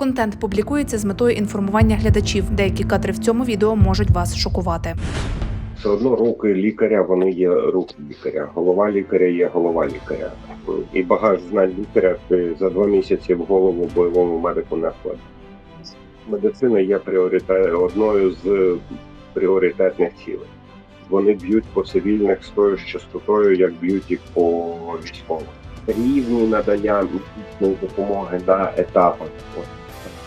Контент публікується з метою інформування глядачів. Деякі кадри в цьому відео можуть вас шокувати. Все одно руки лікаря вони є руки лікаря, голова лікаря є голова лікаря. І багаж знань лікаря ти за два місяці в голову бойовому медику не вкладеш. Медицина є пріоритет одною з пріоритетних цілей. Вони б'ють по цивільних з тою ж частотою, як б'ють їх по військових. Рівні надання медичної допомоги на етапах,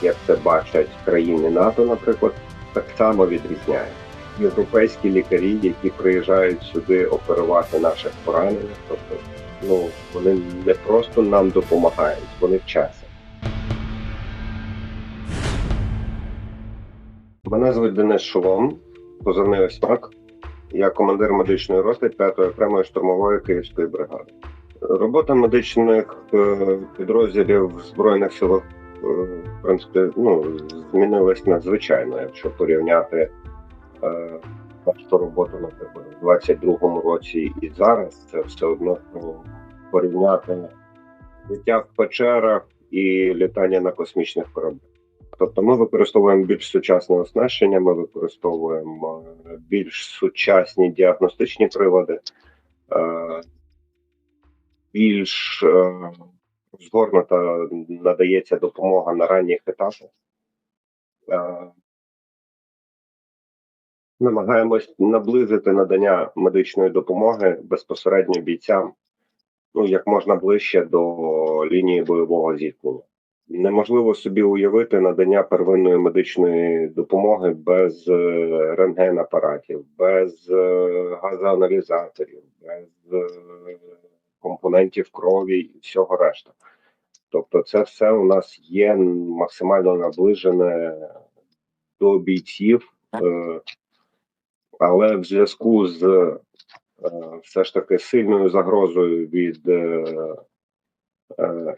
як це бачать країни НАТО, наприклад, так само відрізняється європейські лікарі, які приїжджають сюди оперувати наших поранених. Тобто, ну вони не просто нам допомагають, вони вчаться. Мене звуть Денис Шолом, позивний Осьмак. Я командир медичної роти 5-ї окремої штурмової київської бригади. Робота медичних е, підрозділів в збройних силах в принципі ну, змінилась надзвичайно, якщо порівняти е, нашу роботу, наприклад, у 22-му році і зараз це все одно ну, порівняти життя в печерах і літання на космічних кораблях. Тобто ми використовуємо більш сучасне оснащення, ми використовуємо е, більш сучасні діагностичні прилади, е, більш згорнута надається допомога на ранніх етапах. Е, намагаємось наблизити надання медичної допомоги безпосередньо бійцям ну як можна ближче до лінії бойового зіткнення. Неможливо собі уявити надання первинної медичної допомоги без е, рентген-апаратів, без е, газоаналізаторів, без компонентів крові і всього решта. Тобто, це все у нас є максимально наближене до бійців. е, але в зв'язку з е, все ж таки сильною загрозою від е,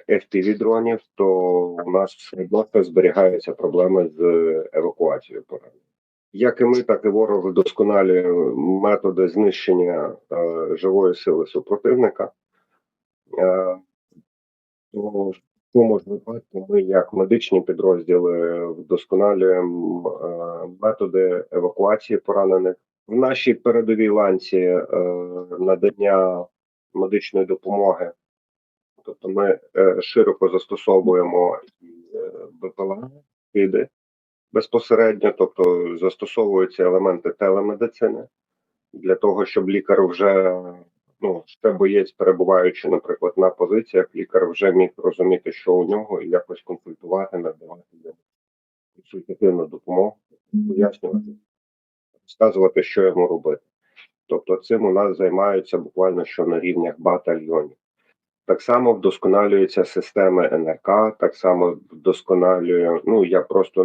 FPV дронів, то у нас все одно зберігаються проблеми з евакуацією поранених. Як і ми, так і ворог вдосконалює методи знищення е, живої сили супротивника. Е, то в тому випадку ми, як медичні підрозділи, вдосконалюємо е, методи евакуації поранених. В нашій передовій ланці е, надання медичної допомоги. Тобто ми широко застосовуємо БПЛА, КИДи безпосередньо, тобто застосовуються елементи телемедицини для того, щоб лікар вже ну, ще боєць, перебуваючи, наприклад, на позиціях, лікар вже міг розуміти, що у нього, і якось консультувати, надавати йому консультативну допомогу, пояснювати, розказувати, що йому робити. Тобто цим у нас займаються буквально що на рівнях батальйонів. Так само вдосконалюються системи НРК, так само вдосконалює. Ну я просто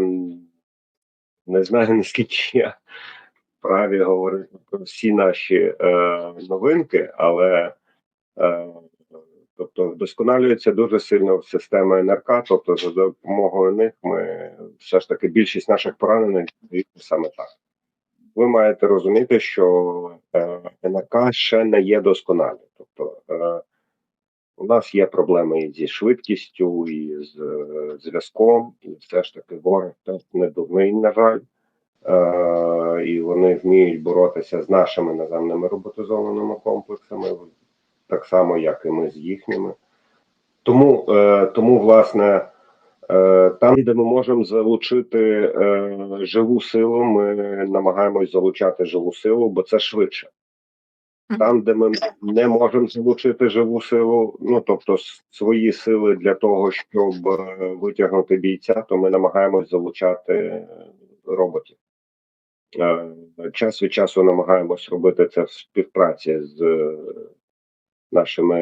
не знаю наскільки я праві говорити про всі наші е, новинки, але е, тобто вдосконалюється дуже сильно система НРК. Тобто, за допомогою них ми все ж таки більшість наших поранених саме так. Ви маєте розуміти, що е, НРК ще не є досконалим. Тобто е, у нас є проблеми і зі швидкістю, і з е, зв'язком, і все ж таки ворог не дурний, на жаль. Е, і вони вміють боротися з нашими наземними роботизованими комплексами, так само, як і ми з їхніми. Тому, е, тому власне, е, там, де ми можемо залучити живу силу, ми намагаємось залучати живу силу, бо це швидше. Там, де ми не можемо залучити живу силу, ну тобто свої сили для того, щоб витягнути бійця, то ми намагаємось залучати роботів. Е, Час від часу намагаємось робити це в співпраці з е, нашими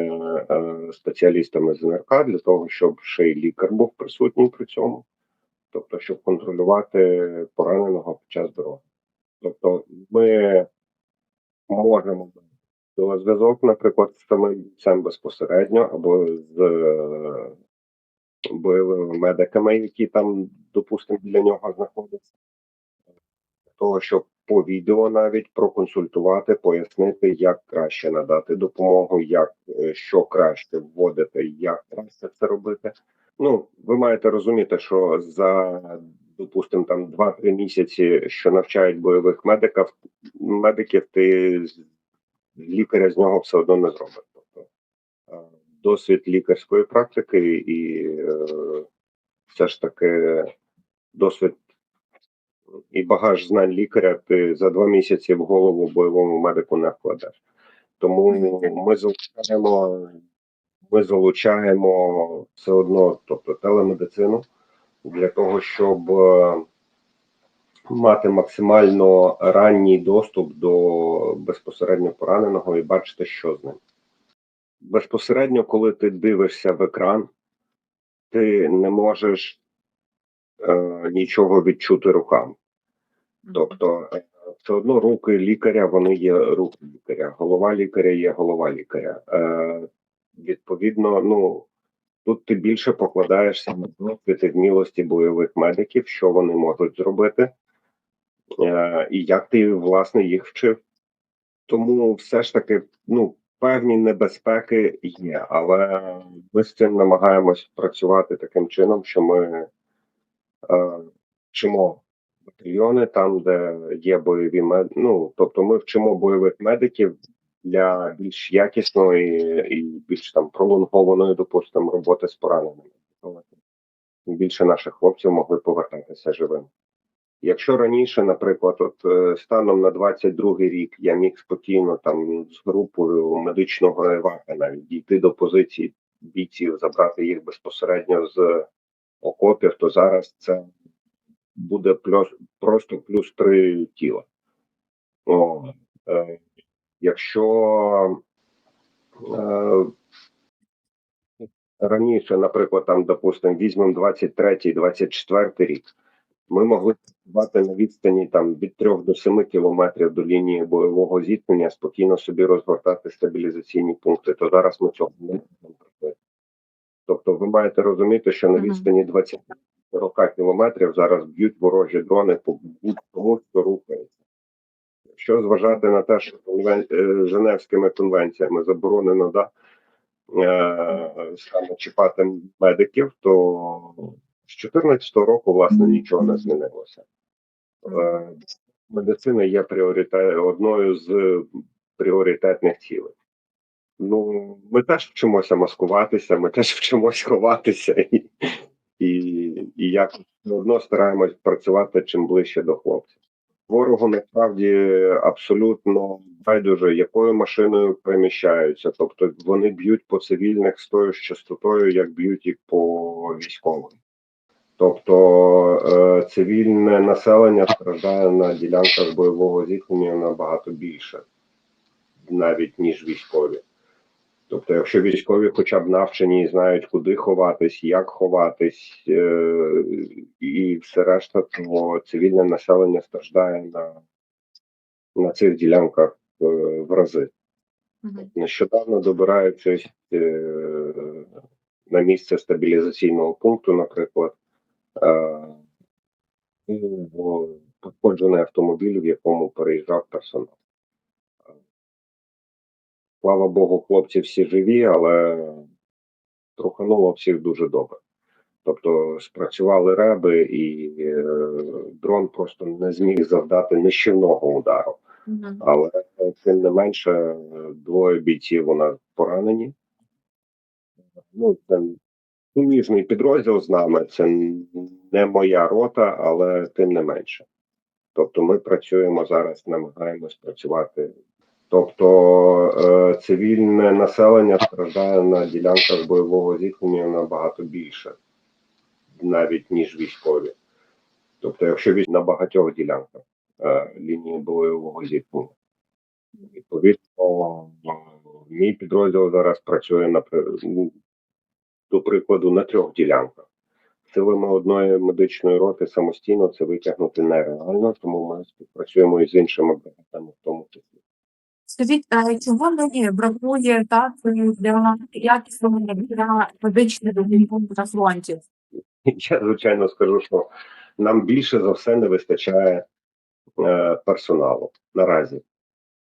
е, спеціалістами з НРК для того, щоб ще й лікар був присутній при цьому, тобто, щоб контролювати пораненого під час дороги. Тобто, ми можемо до зв'язок, наприклад, з самим безпосередньо або з бойовими медиками, які там, допустимо, для нього знаходяться, того, щоб по відео навіть проконсультувати, пояснити, як краще надати допомогу, як е, що краще вводити, як краще це робити. Ну, ви маєте розуміти, що за, допустимо, там 2-3 місяці, що навчають бойових медиків, медиків, ти лікаря з нього все одно не зробиш. Тобто е, досвід лікарської практики і е, все ж таки досвід і багаж знань лікаря ти за два місяці в голову бойовому медику не вкладеш. Тому ми залучаємо, ми залучаємо все одно, тобто телемедицину, для того, щоб е, мати максимально ранній доступ до безпосередньо пораненого і бачити, що з ним. Безпосередньо, коли ти дивишся в екран, ти не можеш нічого відчути руками. Тобто, е, все одно руки лікаря, вони є руки лікаря, голова лікаря є голова лікаря. Е, відповідно, ну тут ти більше покладаєшся на досвід і вмілості бойових медиків, що вони можуть зробити, е, і як ти власне їх вчив. Тому все ж таки, ну, певні небезпеки є, але ми з цим намагаємось працювати таким чином, що ми е, вчимо батальйони там, де є бойові мед... Ну, тобто ми вчимо бойових медиків для більш якісної і більш там пролонгованої, допустимо, роботи з пораненими. Більше наших хлопців могли повертатися живими. Якщо раніше, наприклад, от е, станом на 22-й рік я міг спокійно там з групою медичного евака навіть дійти до позиції бійців, забрати їх безпосередньо з окопів, то зараз це буде плюс, просто плюс три тіла. О, е, якщо е, раніше, наприклад, там, допустимо, візьмемо 23-й, 24-й рік, ми могли працювати на відстані там від 3 до 7 кілометрів до лінії бойового зіткнення, спокійно собі розгортати стабілізаційні пункти, то зараз ми цього не можемо. Тобто ви маєте розуміти, що на відстані 20-40 кілометрів зараз б'ють ворожі дрони по будь-кому, хто рухається. Якщо зважати на те, що конвен... е, Женевськими конвенціями заборонено да, е, саме чіпати медиків, то з 2014 року власне нічого не змінилося. Е, Медицина є пріоритет одною з пріоритетних цілей. Ну, ми теж вчимося маскуватися, ми теж вчимось ховатися і, і, і все одно стараємось працювати чим ближче до хлопців. Ворогу насправді абсолютно байдуже, якою машиною переміщаються. Тобто вони б'ють по цивільних з тою ж частотою, як б'ють і по військовим. Тобто е, цивільне населення страждає на ділянках бойового зіткнення набагато більше, навіть ніж військові. Тобто, якщо військові хоча б навчені і знають, куди ховатись, як ховатись, е, і все решта, то цивільне населення страждає на, на цих ділянках е, в рази. Мгм. Нещодавно добираючись е, на місце стабілізаційного пункту, наприклад, е, пошкоджений автомобіль, в якому переїжджав персонал. Слава Богу, хлопці всі живі, але трухануло всіх дуже добре. Тобто спрацювали реби, і е, дрон просто не зміг завдати нищівного удару. Мгм. Але е, тим не менше, двоє бійців у нас поранені. Ну, це суміжний підрозділ з нами, це не моя рота, але тим не менше. Тобто ми працюємо зараз, намагаємось працювати. Тобто е, цивільне населення страждає на ділянках бойового зіткнення набагато більше, навіть ніж військові. Тобто, якщо військ на багатьох ділянках е, лінії бойового зіткнення. Відповідно, мій підрозділ зараз працює на ну, до прикладу на трьох ділянках. Силами одної медичної роти самостійно це витягнути нереально, тому ми співпрацюємо із іншими бригадами в тому числі. Скажіть, чого нині бракує так для якісного для медичних допомоги на фронті? Я звичайно скажу, що нам більше за все не вистачає е, персоналу наразі.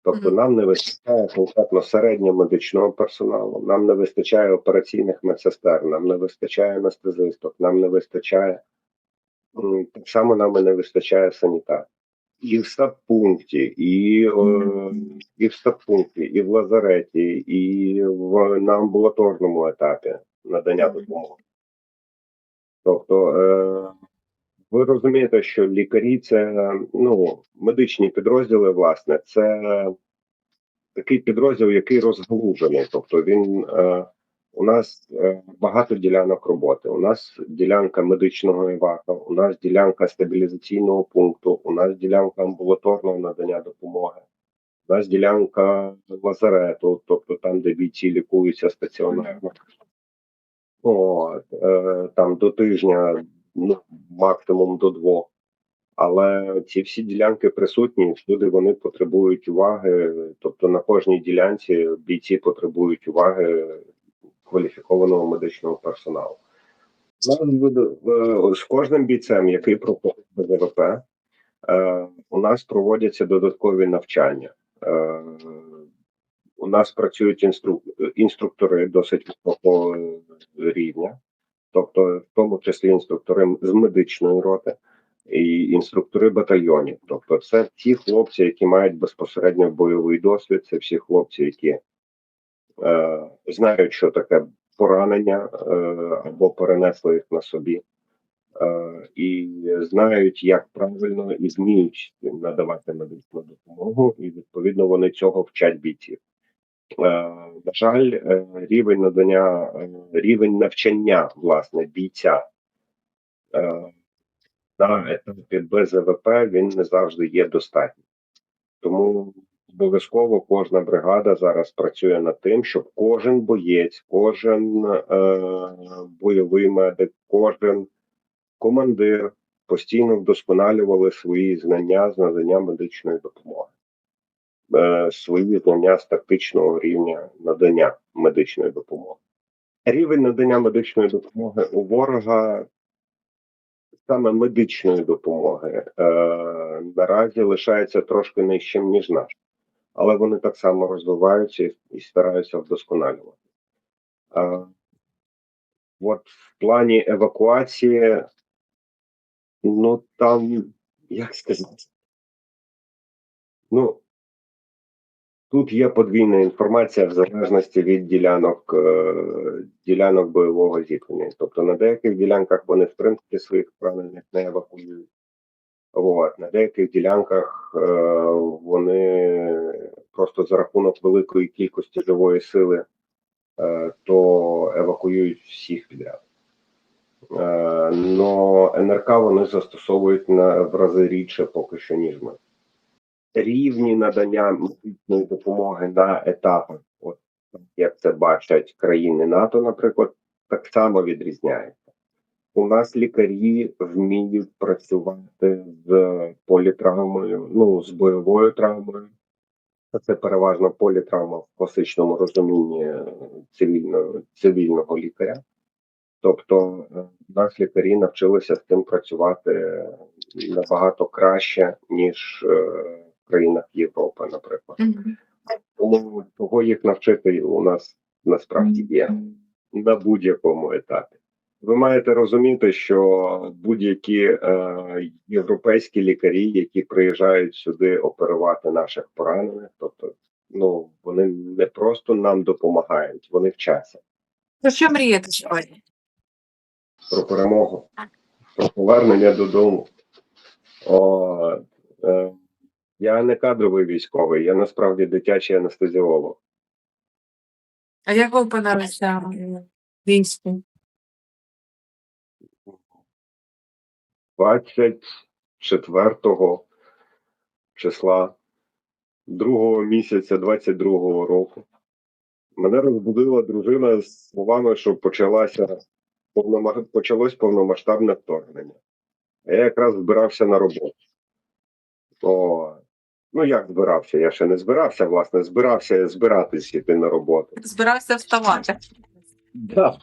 Тобто нам не вистачає конкретно середнього медичного персоналу, нам не вистачає операційних медсестер, нам не вистачає анестезисток, нам не вистачає так само нам і не вистачає санітар. І в стабпункті, і, е, і в стабпункті, і в лазареті, і в на амбулаторному етапі надання допомоги. Тобто, е, ви розумієте, що лікарі це ну, медичні підрозділи, власне, це такий підрозділ, який розгалужений. Тобто він е, у нас е, багато ділянок роботи. У нас ділянка медичного івака, у нас ділянка стабілізаційного пункту, у нас ділянка амбулаторного надання допомоги. У нас ділянка лазарету, тобто там, де бійці лікуються стаціонарно. От, е, там до тижня, ну, максимум до двох. Але ці всі ділянки присутні, всюди вони потребують уваги. Тобто на кожній ділянці бійці потребують уваги кваліфікованого медичного персоналу. Нас буде, е, З кожним бійцем, який проходить БЗВП, е, у нас проводяться додаткові навчання. Е, У нас працюють інстру... інструктори досить високого рівня, тобто в тому числі інструктори з медичної роти і інструктори батальйонів. Тобто, це ті хлопці, які мають безпосередньо бойовий досвід, це всі хлопці, які знають, що таке поранення е, або перенесли їх на собі, е, і знають, як правильно і вміють надавати медичну допомогу, і відповідно вони цього вчать бійців. Е, на жаль, е, рівень надання, е, рівень навчання власне бійця е, на етапі БЗВП він не завжди є достатнім. Тому обов'язково кожна бригада зараз працює над тим, щоб кожен боєць, кожен е, бойовий медик, кожен командир постійно вдосконалювали свої знання з надання медичної допомоги, е, свої знання з тактичного рівня надання медичної допомоги. Рівень надання медичної допомоги у ворога саме медичної допомоги е, наразі лишається трошки нижчим, ніж наш, але вони так само розвиваються і, стараються вдосконалювати. Е, от в плані евакуації, ну там, як сказати, ну. Тут є подвійна інформація в залежності від ділянок е, ділянок бойового зіткнення. Тобто на деяких ділянках вони в принципі своїх поранених не евакуюють. От, на деяких ділянках е, вони просто за рахунок великої кількості живої сили е, то евакуюють всіх підряд. Е, НРК вони застосовують на в рази рідше поки що, ніж ми рівні надання медичної допомоги на етапах, от як це бачать країни НАТО, наприклад, так само відрізняється. У нас лікарі вміють працювати з політравмою, ну з бойовою травмою. Це переважно політравма в класичному розумінні цивільного, цивільного лікаря. Тобто е, нас лікарі навчилися з цим працювати набагато краще, ніж е, в країнах Європи, наприклад. Тому того їх навчити у нас насправді є на будь-якому етапі. Ви маєте розуміти, що будь-які е, європейські лікарі, які приїжджають сюди оперувати наших поранених, тобто ну вони не просто нам допомагають, вони вчаться Про що мрієте сьогодні? про перемогу, про повернення додому. О, е, я не кадровий військовий, я насправді дитячий анестезіолог. А як ви опинилися в війську? 24 числа другого місяця 22-го року. Мене розбудила дружина з словами, що почалася почалось повномасштабне вторгнення. А я якраз збирався на роботу. О, ну як збирався? Я ще не збирався, власне, збирався збиратись іти на роботу. Збирався вставати. Да.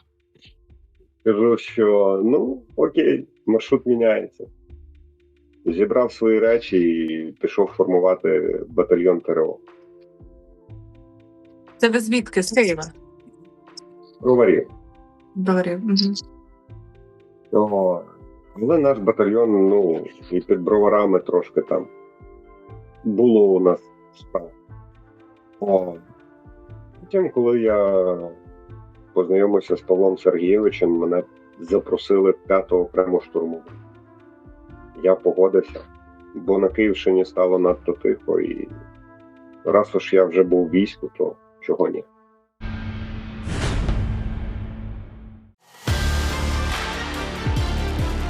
Кажу, що ну окей, маршрут міняється. Зібрав свої речі і пішов формувати батальйон ТРО. Це ви звідки? З Києва? Угу. О, але наш батальйон, ну, і під броварами трошки там було у нас справ. О. Потім, коли я познайомився з Павлом Сергійовичем, мене запросили в п'яту окрему штурмову. Я погодився, бо на Київщині стало надто тихо, і раз уж я вже був в війську, то чого ні.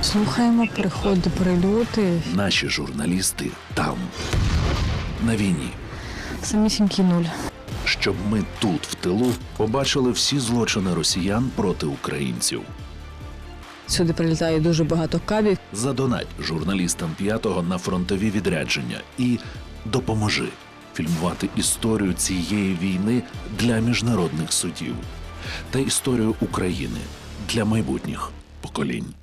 Слухаємо приходи, прильоти. Наші журналісти там, на війні, Самісінький нуль. щоб ми тут, в тилу, побачили всі злочини росіян проти українців. Сюди прилітає дуже багато кабів. Задонать журналістам п'ятого на фронтові відрядження і допоможи фільмувати історію цієї війни для міжнародних судів та історію України для майбутніх поколінь.